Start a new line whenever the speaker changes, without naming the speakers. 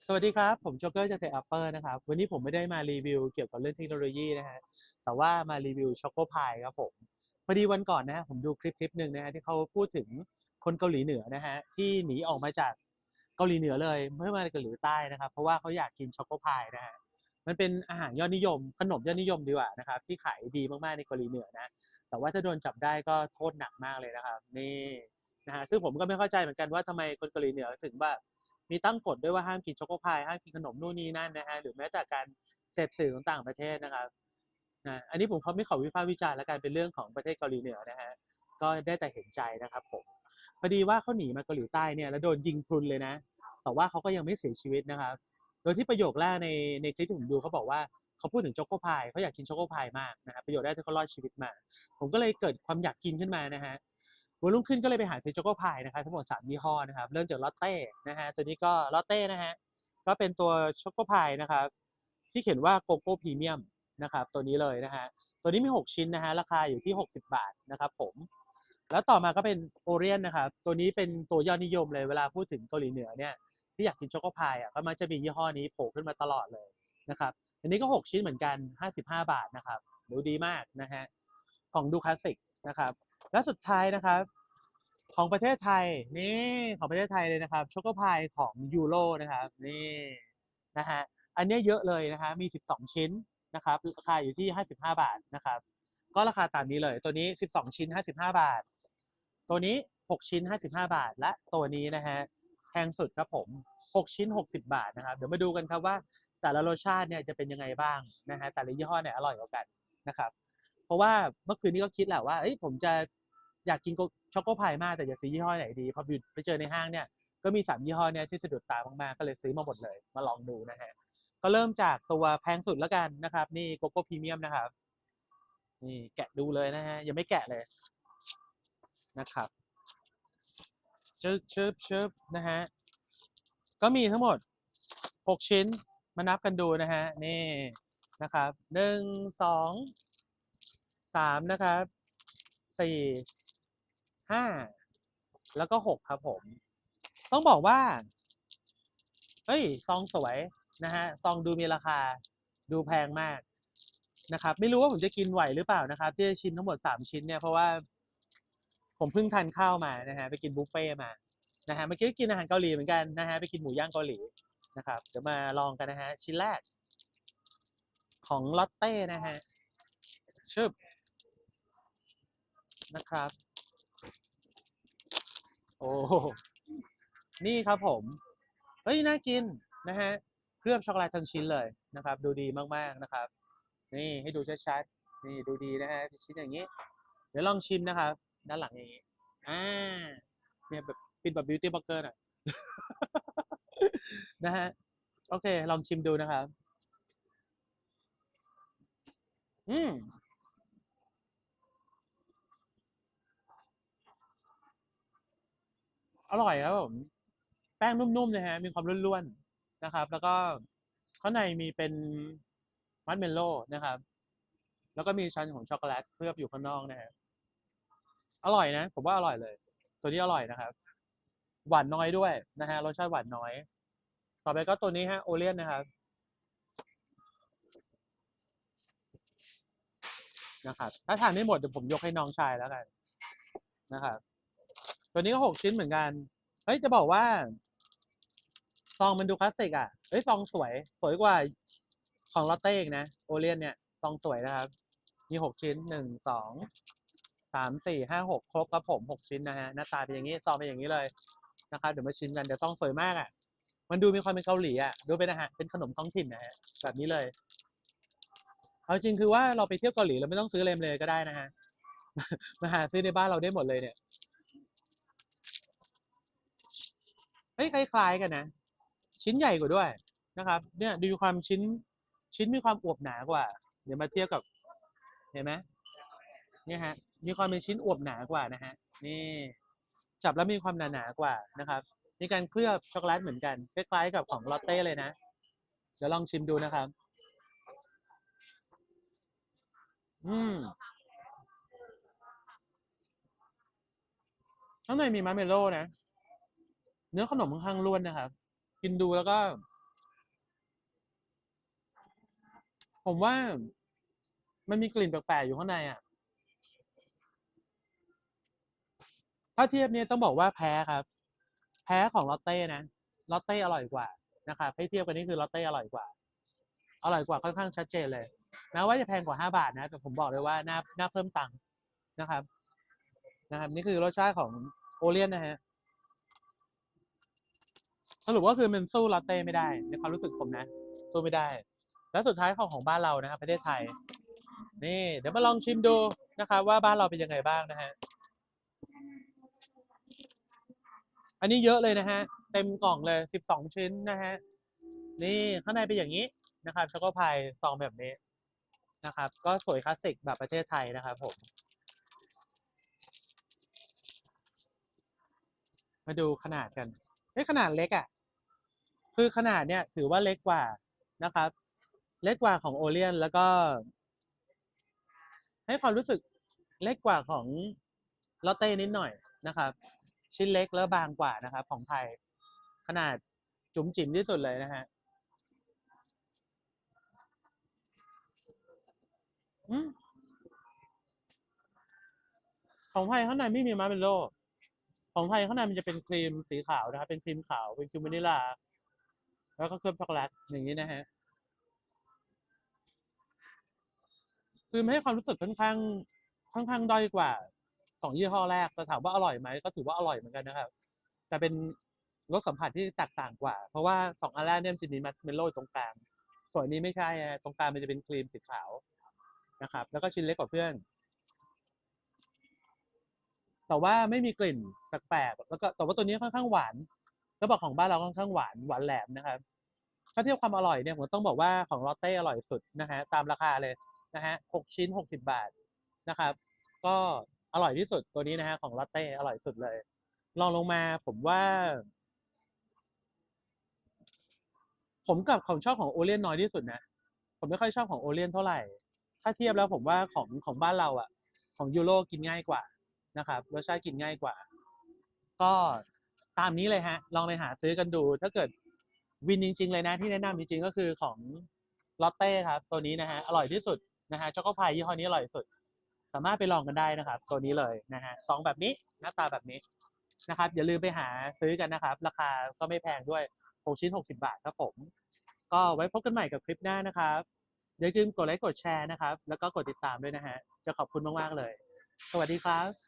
สวัสดีครับ ผมโจ๊กเกอร์จากเทอัปเปอร์นะครับ วันนี้ผมไม่ได้มารีวิวเกี่ยวกับเรื่องเทคโนโลยีนะฮะแต่ว่ามารีวิวช็อกโกพายครับผมพอดีวันก่อนนะฮะผมดูคลิปคลิปหนึ่งนะฮะที่เขาพูดถึงคนเกาหลีเหนือนะฮะที่หนีออกมาจากเกาหลีเหนือเลยเพื่อมาเกาหลีใต้นะครับ เพราะว่าเขาอยากกินช็อกโกพายนะฮะมันเป็นอาหารยอดนิยม ขนมยอดนิยมดีกว่านะครับที่ขายดีมากๆในเกาหลีเหนือนะ แต่ว่าถ้าโดนจับได้ก็โทษหนักมากเลยนะครับนี่นะฮะซึ่งผมก็ไม่เข้าใจเหมือนกันว่าทำไมคนเกาหลีเหนือถึงแบบ มีตั้งกฎด้วยว่าห้ามกินช็อกโกพายห้ามกินขนมนู่นนี่นั่นนะฮะหรือแม้แต่การเสพสื่อของต่างประเทศนะครับนะอันนี้ผมเขาไม่ขอวิพากษ์วิจารณ์แล้วกันเป็นเรื่องของประเทศเกาหลีเหนือนะฮะก็ได้แต่เห็นใจนะครับผมพอดีว่าเขาหนีมาเกาหลีใต้เนี่ยแล้วโดนยิงพรุนเลยนะ แต่ว่าเขาก็ยังไม่เสียชีวิตนะครับ โดยที่ประโยคแรกในในคลิปที่ผมดูเขาบอกว่าเขาพูดถึงช็อกโกพายเขาอยากกินช็อกโกพายมากนะครับประโยคแรกที่เขารอดชีวิตมา ผมก็เลยเกิดความอยากกินขึ้นมานะฮะ วันรุ่งขึ้นก็เลยไปหาซื้อช็อกโกพายนะครับทั้งหมด3ยี่ห้อนะครับเริ่มจากลอตเต้นะฮะตัวนี้ก็ลอตเต้นะฮะก็เป็นตัวช็อกโกพายนะครับที่เขียนว่าโกโก้พรีเมียมนะครับตัวนี้เลยนะฮะตัวนี้มี 6 ชิ้นนะฮะราคาอยู่ที่ 60 บาทนะครับผมแล้วต่อมาก็เป็นโอเรียนนะครับตัวนี้เป็นตัวยอดนิยมเลยเวลาพูดถึงเกาหลีเหนือเนี่ยที่อยากกินช็อกโกพายอะก็มักจะมียี่ห้อนี้โผล่ขึ้นมาตลอดเลยนะครับอันนี้ก็ 6 ชิ้นเหมือนกัน 55 บาทนะครับดูดีมากนะฮะของดูคลาสสิก นะครับ และสุดท้ายนะครับ ของประเทศไทยนี่ของประเทศไทยเลยนะครับช็อกโกพายของยูโรนะครับนี่นะฮะอันนี้เยอะเลยนะฮะมี 12 ชิ้นนะครับราคาอยู่ที่ 55 บาทนะครับ ก็ราคาตามนี้เลยตัวนี้ 12 ชิ้น 55 บาท ตัวนี้ 6 ชิ้น 55 บาท และตัวนี้นะฮะแพงสุดครับผม 6 ชิ้น 60 บาทนะครับ เดี๋ยวมาดูกันครับว่าแต่ละรสชาติเนี่ยจะเป็นยังไงบ้างนะฮะแต่ละยี่ห้อเนี่ยอร่อยกว่ากันนะครับ ราะว่าเมื่อคืนนี้ก็คิดแหละว่าเอ้ยผมจะอยากกินช็อกโกพายมากแต่จะซื้อยี่ห้อไหนดีพอไปเจอในห้างเนี่ยก็มี 3 ยี่ห้อเนี่ยที่สะดุดตามาก ๆ ก็เลยซื้อมาหมดเลย มาลองดูนะฮะ ก็เริ่มจากตัวแพงสุดแล้วกันนะครับ นี่โกโก้พรีเมียมนะครับ นี่แกะดูเลยนะฮะ ยังไม่แกะเลยนะครับชึบชึบชึบนะฮะ ก็มีทั้งหมด 6 ชิ้นมานับกันดูนะฮะ นี่นะครับหนึ่งสอง สามนะครับสี่ห้าแล้วก็หกครับผม ต้องบอกว่า เฮ้ย ซองสวยนะฮะ ซองดูมีราคา ดูแพงมากนะครับ ไม่รู้ว่าผมจะกินไหวหรือเปล่านะครับที่จะชิมทั้งหมด3ชิ้นเนี่ย เพราะว่า ผมเพิ่งทานข้าวมานะฮะ ไปกินบุฟเฟ่ต์มา นะฮะ เมื่อกี้กินอาหารเกาหลีเหมือนกันนะฮะ ไปกินหมูย่างเกาหลีนะครับ เดี๋ยวมาลองกันนะฮะ ชิ้นแรก ของลอตเต้นะฮะชึบ นะครับ โอ้นี่ครับผม เฮ้ย น่ากินนะฮะ เคลือบช็อกโกแลตทั้งชิ้นเลยนะครับ ดูดีมากๆนะครับ นี่ให้ดูชัดๆ นี่ดูดีนะฮะชิ้นอย่างนี้ เดี๋ยวลองชิมนะครับ ด้านหลังอย่างนี้ อ่า เนี่ยแบบป็นแบบบิวตี้บล็อกเกอร์น่ะนะฮะ โอเค ลองชิมดูนะครับ อืม อร่อยครับผม แป้งนุ่มๆนะฮะ มีความร่วนๆนะครับ แล้วก็ข้างในมีเป็นมัดเมลโล่นะครับ แล้วก็มีชั้นของช็อกโกแลตเคลือบอยู่ข้างนอกนะฮะอร่อยนะ ผมว่าอร่อยเลย ตัวนี้อร่อยนะครับ หวานน้อยด้วยนะฮะรสชาติหวานน้อย ต่อไปก็ตัวนี้ฮะโอเลียนนะครับนะครับถ้าทานไม่หมดเดี๋ยวผมยกให้น้องชายแล้วกันนะครับ ตัวนี้ก็หกชิ้นเหมือนกัน เฮ้ยจะบอกว่า ซองมันดูคลาสสิกอะ เฮ้ยซองสวย สวยกว่าของลอตเต้อีกนะ โอเลียนเนี่ยซองสวยนะครับ มีหกชิ้นหนึ่งสองสามสี่ห้าหกครบครับผมหกชิ้นนะฮะหน้าตาเป็นอย่างนี้ซองเป็นอย่างนี้เลยนะครับเดี๋ยวมาชิมกันเดี๋ยวซองสวยมากอะ มันดูมีความเป็นเกาหลีอะดูเป็นอาหารเป็นขนมท้องถิ่นนะฮะแบบนี้เลยเอาจริงคือว่าเราไปเที่ยวเกาหลีเราไม่ต้องซื้อเลมเลยก็ได้นะฮะมาหาซื้อในบ้านเราได้หมดเลยเนี่ย เฮ้ยคล้ายๆกันนะ ชิ้นใหญ่กว่าด้วยนะครับ เนี่ยดูความชิ้นชิ้นมีความอวบหนากว่า เดี๋ยวมาเทียบกับ เห็นไหมเนี่ยฮะ มีความเป็นชิ้นอวบหนากว่านะฮะ นี่จับแล้วมีความหนาหนากว่านะครับ มีการเคลือบช็อกโกแลตเหมือนกันคล้ายๆกับของลอตเต้เลยนะ เดี๋ยวลองชิมดูนะครับ อืมข้างในมีมาร์เมลโล่นะ เนื้อขนมค่อนข้างล้วนนะครับ กินดูแล้วก็ ผมว่ามันมีกลิ่นแปลกๆอยู่ข้างในอะ ถ้าเทียบเนี่ยต้องบอกว่าแพ้ครับ แพ้ของลอตเต้นะลอตเต้อร่อยกว่านะครับให้เทียบกันนี่คือลอตเต้อร่อยกว่า อร่อยกว่าค่อนข้างชัดเจนเลยนะว่าจะแพงกว่าห้าบาทนะ แต่ผมบอกเลยว่าน่าน่าเพิ่มตังค์นะครับ นะครับ นี่คือรสชาติของโอเลียนนะฮะ สรุปก็คือมันสู้ลอตเต้ไม่ได้ ในความรู้สึกผมนะ สู้ไม่ได้ แล้วสุดท้ายของของบ้านเรานะครับประเทศไทย นี่ เดี๋ยวมาลองชิมดูนะครับว่าบ้านเราเป็นยังไงบ้างนะฮะอันนี้เยอะเลยนะฮะ เต็มกล่องเลย 12 ชิ้นนะฮะ นี่ข้างในเป็นอย่างนี้นะครับช็อกโกพายซองแบบนี้นะครับ ก็สวยคลาสสิกแบบประเทศไทยนะครับผม มาดูขนาดกัน เฮ้ยขนาดเล็กอะ่ะ คือขนาดเนี่ย ถือว่าเล็กกว่านะครับ เล็กกว่าของโอเลียนแล้วก็ ให้ความรู้สึกเล็กกว่าของลอตเต้นิดหน่อยนะครับ ชิ้นเล็กแล้วบางกว่านะครับ ของไทย ขนาดจุ๋มจิ๋มที่สุดเลยนะฮะอืมของไทยข้างในไม่มีมาร์เมลโล ของไทยข้างในมันจะเป็นครีมสีขาวนะครับ เป็นครีมขาว เป็นครีมวานิลา แล้วก็เคลือบช็อกโกแลตอย่างนี้นะฮะ คือมให้ความรู้สึกค่อนข้าง ค่อนข้างด้อยกว่าสองยี่ห้อแรกแต่ถามว่าอร่อยไหมก็ถือว่าอร่อยเหมือนกันนะครับ แต่เป็นรสสัมผัสที่แตกต่างกว่า เพราะว่าสองอันแรกเนี่ยจะมีมัดเมลโล่ตรงกลาง ส่วนนี้ไม่ใช่ตรงกลางมันจะเป็นครีมสีขาวนะครับ แล้วก็ชิ้นเล็กกว่าเพื่อน แต่ว่าไม่มีกลิ่นแปลกๆแล้วก็แต่ว่าตัวนี้ค่อนข้างหวานแล้วบอกของบ้านเราค่อนข้างหวานหวานแหลมนะครับถ้าเทียบความอร่อยเนี่ยผมต้องบอกว่าของลอตเต้อร่อยสุดนะฮะตามราคาเลยนะฮะหกชิ้นหกสิบาทนะครับ ก็อร่อยที่สุดตัวนี้นะฮะของลอตเต้อร่อยสุดเลยลองลงมาผมว่า ผมกับของชอบของโอเลียนน้อยที่สุดนะผมไม่ค่อยชอบของโอเลียนเท่าไหร่ ถ้าเทียบแล้วผมว่าของของบ้านเราอะของยูโรกินง่ายกว่า นะครับรสชาติกินง่ายกว่า ก็ตามนี้เลยฮะ ลองไปหาซื้อกันดู ถ้าเกิดวินจริง ๆ เลยนะที่แนะนำจริงๆก็คือของลอตเต้ครับ ตัวนี้นะฮะอร่อยที่สุดนะฮะช็อกโกพายยี่ห้อนี้อร่อยสุด สามารถไปลองกันได้นะครับ ตัวนี้เลยนะฮะซองแบบนี้หน้าตาแบบนี้นะครับ อย่าลืมไปหาซื้อกันนะครับ ราคาก็ไม่แพงด้วย6ชิ้น 60 บาทครับผม ก็ไว้พบกันใหม่กับคลิปหน้านะครับอย่าลืมกดไลค์กดแชร์นะครับ แล้วก็กดติดตามด้วยนะฮะจะขอบคุณมากๆเลย สวัสดีครับ